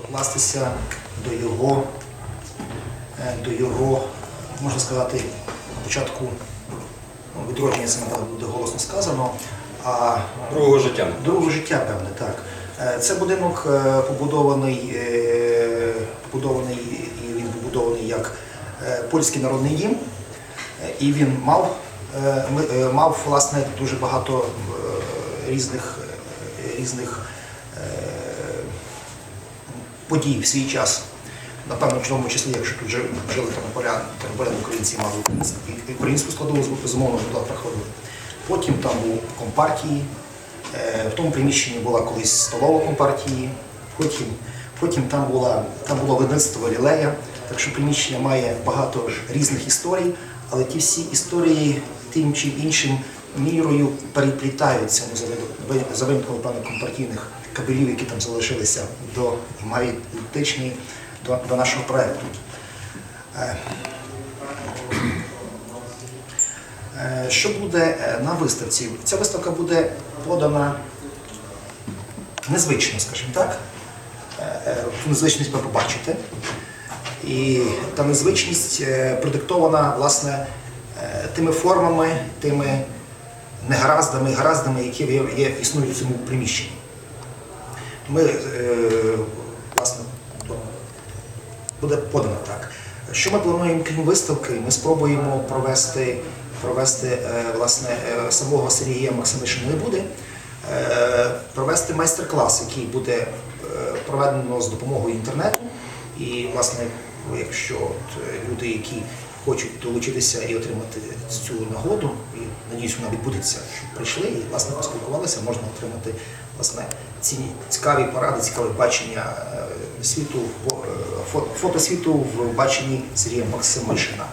докластися до його, е, до його, можна сказати, на початку ну, відродження це буде голосно сказано, а Другого життя. Друге життя, певне, так. Е, Це будинок е, побудований, побудований і він побудований як польський народний дім. І він мав, мав власне дуже багато різних, різних подій в свій час. Напевно, в тому числі, якщо тут жили, тернополяни, українці мали українську, складову безумовно туди приходили. Потім там був компартії, Е, В тому приміщенні була колись столова компартії, потім, потім там, була, там було видавництво лілея, так що приміщення має багато різних історій, але ті всі історії тим чи іншим мірою переплітаються ну, за вин- винятком певно компартійних кабелів, які там залишилися до мають дотичні до, до нашого проекту. Е, Що буде е, на виставці? Ця виставка буде подана незвично, скажімо так. Е, е, Ту незвичність ви побачите. І та незвичність е, продиктована власне е, тими формами, тими негараздами, гараздами, які є, існують в цьому приміщенні. Ми, е, власне, буде подано так. Що ми плануємо крім виставки? Ми спробуємо провести, провести е, власне, е, самого Сергія Максимишина не буде, е, провести майстер-клас, який буде е, проведено з допомогою інтернету. І, власне, якщо от, е, люди, які хочуть долучитися і отримати цю нагоду, і надіюсь, вона відбудеться, щоб прийшли і власне поспілкувалися, можна отримати власне ці цікаві поради, цікаве бачення е, світу, е, фото світу в баченні Сергія Максимишина.